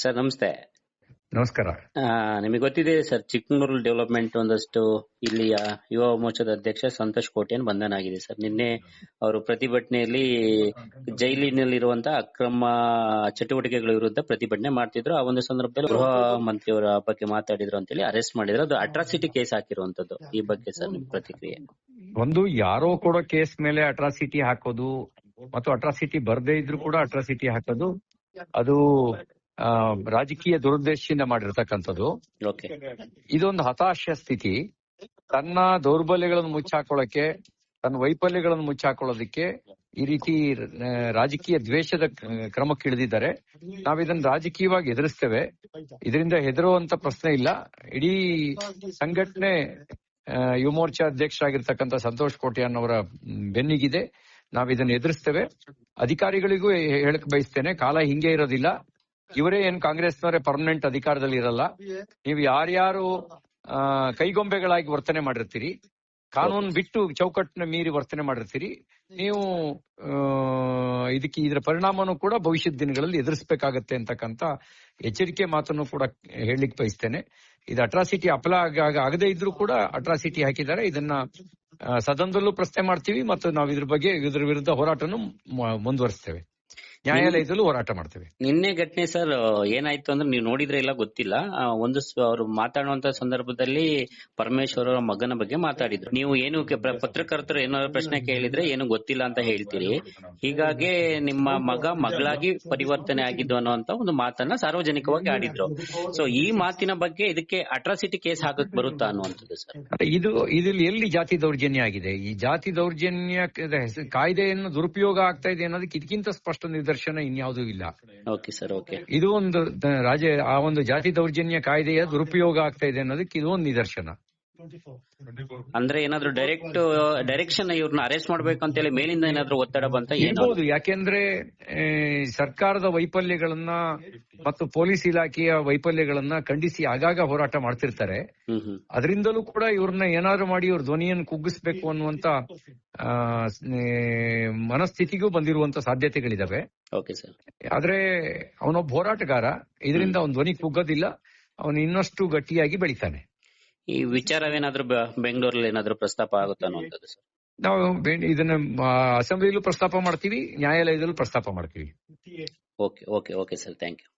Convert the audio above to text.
Sir ನಮಸ್ತೆ. ನಮಸ್ಕಾರ. ನಿಮಗೆ ಗೊತ್ತಿದೆ ಸರ್ ಚಿಕ್ಕಮಗಳೂರು ಡೆವಲಪ್ಮೆಂಟ್ ಒಂದಷ್ಟು ಇಲ್ಲಿಯ ಯುವ ಮೋರ್ಚಾದ ಅಧ್ಯಕ್ಷ ಸಂತೋಷ್ ಕೋಟೆಯನ್ನು ಬಂಧನ ಆಗಿದೆ ಸರ್. ನಿನ್ನೆ ಅವರು ಪ್ರತಿಭಟನೆಯಲ್ಲಿ ಜೈಲಿನಲ್ಲಿರುವಂತಹ ಅಕ್ರಮ ಚಟುವಟಿಕೆಗಳ ವಿರುದ್ಧ ಪ್ರತಿಭಟನೆ ಮಾಡ್ತಿದ್ರು. ಆ ಒಂದು ಸಂದರ್ಭದಲ್ಲಿ ಗೃಹ ಮಂತ್ರಿಯವರ ಬಗ್ಗೆ ಮಾತಾಡಿದ್ರು ಅಂತೇಳಿ ಅರೆಸ್ಟ್ ಮಾಡಿದ್ರು. ಅದು ಅಟ್ರಾಸಿಟಿ ಕೇಸ್ ಹಾಕಿರುವಂತದ್ದು ಈ ಬಗ್ಗೆ ಸರ್ ನಿಮ್ ಪ್ರತಿಕ್ರಿಯೆ? ಒಂದು ಯಾರೋ ಕೂಡ ಕೇಸ್ ಮೇಲೆ ಅಟ್ರಾಸಿಟಿ ಹಾಕೋದು ಮತ್ತು ಅಟ್ರಾಸಿಟಿ ಬರ್ದೇ ಇದ್ರು ಕೂಡ ಅಟ್ರಾಸಿಟಿ ಹಾಕೋದು ಅದು ರಾಜಕೀಯ ದುರುದ್ದೇಶದಿಂದ ಮಾಡಿರ್ತಕ್ಕಂಥದ್ದು. ಇದೊಂದು ಹತಾಶ ಸ್ಥಿತಿ. ತನ್ನ ದೌರ್ಬಲ್ಯಗಳನ್ನು ಮುಚ್ಚಾಕೊಳ್ಳಕ್ಕೆ ತನ್ನ ವೈಫಲ್ಯಗಳನ್ನು ಮುಚ್ಚಾಕೊಳ್ಳೋದಕ್ಕೆ ಈ ರೀತಿ ರಾಜಕೀಯ ದ್ವೇಷದ ಕ್ರಮಕ್ಕೆ ಇಳಿದಿದ್ದಾರೆ. ನಾವ್ ಇದನ್ನ ರಾಜಕೀಯವಾಗಿ ಎದುರಿಸ್ತೇವೆ. ಇದರಿಂದ ಹೆದರುವಂತ ಪ್ರಶ್ನೆ ಇಲ್ಲ. ಇಡೀ ಸಂಘಟನೆ ಯುವ ಮೋರ್ಚಾ ಅಧ್ಯಕ್ಷರಾಗಿರ್ತಕ್ಕಂಥ ಸಂತೋಷ್ ಕೋಟ್ಯಾನ್ ಅವರ ಬೆನ್ನಿಗಿದೆ. ನಾವು ಇದನ್ನು ಎದುರಿಸ್ತೇವೆ. ಅಧಿಕಾರಿಗಳಿಗೂ ಹೇಳಕ್ ಬಯಸ್ತೇನೆ. ಕಾಲ ಹಿಂಗೆ ಇರೋದಿಲ್ಲ. ಇವರೇ ಏನ್ ಕಾಂಗ್ರೆಸ್ನವರೇ ಪರ್ಮನೆಂಟ್ ಅಧಿಕಾರದಲ್ಲಿ ಇರಲ್ಲ. ನೀವು ಯಾರ್ಯಾರು ಕೈಗೊಂಬೆಗಳಾಗಿ ವರ್ತನೆ ಮಾಡಿರ್ತೀರಿ, ಕಾನೂನು ಬಿಟ್ಟು ಚೌಕಟ್ಟಿನ ಮೀರಿ ವರ್ತನೆ ಮಾಡಿರ್ತೀರಿ, ನೀವು ಇದಕ್ಕೆ ಇದರ ಪರಿಣಾಮನೂ ಕೂಡ ಭವಿಷ್ಯದ ದಿನಗಳಲ್ಲಿ ಎದುರಿಸಬೇಕಾಗತ್ತೆ ಅಂತಕ್ಕಂತ ಎಚ್ಚರಿಕೆ ಮಾತನ್ನು ಕೂಡ ಹೇಳಲಿಕ್ಕೆ ಬಯಸ್ತೇನೆ. ಇದು ಅಟ್ರಾಸಿಟಿ ಅಪಲ ಆಗದೇ ಇದ್ರೂ ಕೂಡ ಅಟ್ರಾಸಿಟಿ ಹಾಕಿದ್ದಾರೆ. ಇದನ್ನ ಸದನದಲ್ಲೂ ಪ್ರಶ್ನೆ ಮಾಡ್ತೀವಿ ಮತ್ತು ನಾವು ಇದ್ರ ಬಗ್ಗೆ ಇದ್ರ ವಿರುದ್ಧ ಹೋರಾಟನು ಮುಂದುವರಿಸ್ತೇವೆ. ನ್ಯಾಯಾಲಯದಲ್ಲೂ ಹೋರಾಟ ಮಾಡ್ತೇವೆ. ನಿನ್ನೆ ಘಟನೆ ಸರ್ ಏನಾಯ್ತು ಅಂದ್ರೆ ನೀವು ನೋಡಿದ್ರೆ ಇಲ್ಲ ಗೊತ್ತಿಲ್ಲ. ಒಂದು ಅವರು ಮಾತಾಡುವಂತ ಸಂದರ್ಭದಲ್ಲಿ ಪರಮೇಶ್ವರ್ ಅವರ ಮಗನ ಬಗ್ಗೆ ಮಾತಾಡಿದ್ರು. ನೀವು ಏನು ಪತ್ರಕರ್ತರು ಏನಾದ್ರು ಪ್ರಶ್ನೆ ಕೇಳಿದ್ರೆ ಏನು ಗೊತ್ತಿಲ್ಲ ಅಂತ ಹೇಳ್ತೀರಿ. ಹೀಗಾಗಿ ನಿಮ್ಮ ಮಗ ಮಗಳಾಗಿ ಪರಿವರ್ತನೆ ಆಗಿದ್ದು ಅನ್ನುವಂತ ಒಂದು ಮಾತನ್ನ ಸಾರ್ವಜನಿಕವಾಗಿ ಆಡಿದ್ರು. ಸೊ ಈ ಮಾತಿನ ಬಗ್ಗೆ ಇದಕ್ಕೆ ಅಟ್ರಾಸಿಟಿ ಕೇಸ್ ಹಾಕಕ್ ಬರುತ್ತಾ ಅನ್ನುವಂಥದ್ದು ಸರ್? ಇದು ಇದ್ರಲ್ಲಿ ಎಲ್ಲಿ ಜಾತಿ ದೌರ್ಜನ್ಯ ಆಗಿದೆ? ಈ ಜಾತಿ ದೌರ್ಜನ್ಯ ಕಾಯ್ದೆಯನ್ನು ದುರುಪಯೋಗ ಆಗ್ತಾ ಇದೆ ಅನ್ನೋದಕ್ಕೆ ಇದಕ್ಕಿಂತ ಸ್ಪಷ್ಟ ನಿದರ್ಶನ ಇನ್ಯಾವುದೂ ಇಲ್ಲ. Okay sir okay. ಇದು ಒಂದು ರಾಜ ಆ ಒಂದು ಜಾತಿ ದೌರ್ಜನ್ಯ ಕಾಯ್ದೆಯ ದುರುಪಯೋಗ ಆಗ್ತಾ ಇದೆ ಅನ್ನೋದಕ್ಕೆ ಇದು ಒಂದು ನಿದರ್ಶನ. ಅಂದ್ರೆ ಏನಾದ್ರು ಡೈರೆಕ್ಟ್ ಡೈರೆಕ್ಷನ್ ಇವ್ರನ್ನ ಅರೆಸ್ಟ್ ಮಾಡ್ಬೇಕು ಅಂತೇಳಿ ಮೇಲಿಂದ ಏನಾದ್ರು ಒತ್ತಡ ಬಂತ ಏನೋ? ಇರ್ಬೋದು ಯಾಕೆಂದ್ರೆ ಸರ್ಕಾರದ ವೈಫಲ್ಯಗಳನ್ನ ಮತ್ತು ಪೊಲೀಸ್ ಇಲಾಖೆಯ ವೈಫಲ್ಯಗಳನ್ನ ಖಂಡಿಸಿ ಆಗಾಗ ಹೋರಾಟ ಮಾಡ್ತಿರ್ತಾರೆ. ಅದರಿಂದಲೂ ಕೂಡ ಇವ್ರನ್ನ ಏನಾದ್ರು ಮಾಡಿ ಇವ್ರ ಧ್ವನಿಯನ್ನು ಕುಗ್ಗಿಸ್ಬೇಕು ಅನ್ನುವಂತ ಆ, ಮನಸ್ಥಿತಿಗೂ ಬಂದಿರುವಂತ ಸಾಧ್ಯತೆಗಳಿದಾವೆ. ಓಕೆ ಸರ್ ಆದ್ರೆ ಅವನೊಬ್ಬ ಹೋರಾಟಗಾರ ಇದರಿಂದ ಅವನ ಧ್ವನಿ ಕುಗ್ಗೋದಿಲ್ಲ ಅವನು ಇನ್ನಷ್ಟು ಗಟ್ಟಿಯಾಗಿ ಬೆಳಿತಾನೆ. ಈ ವಿಚಾರವೇನಾದ್ರೂ ಬೆ- ಬೆಂಗಳೂರಲ್ಲಿ ಏನಾದ್ರು ಪ್ರಸ್ತಾಪ ಆಗುತ್ತಾ ಅನ್ನುವಂಥದ್ದು ಸರ್? ನಾವು ಇದನ್ನ ಅಸೆಂಬ್ಲಿಲೂ ಪ್ರಸ್ತಾಪ ಮಾಡ್ತೀವಿ ನ್ಯಾಯಾಲಯದಲ್ಲೂ ಪ್ರಸ್ತಾಪ ಮಾಡ್ತೀವಿ. Okay okay okay sir. Thank you.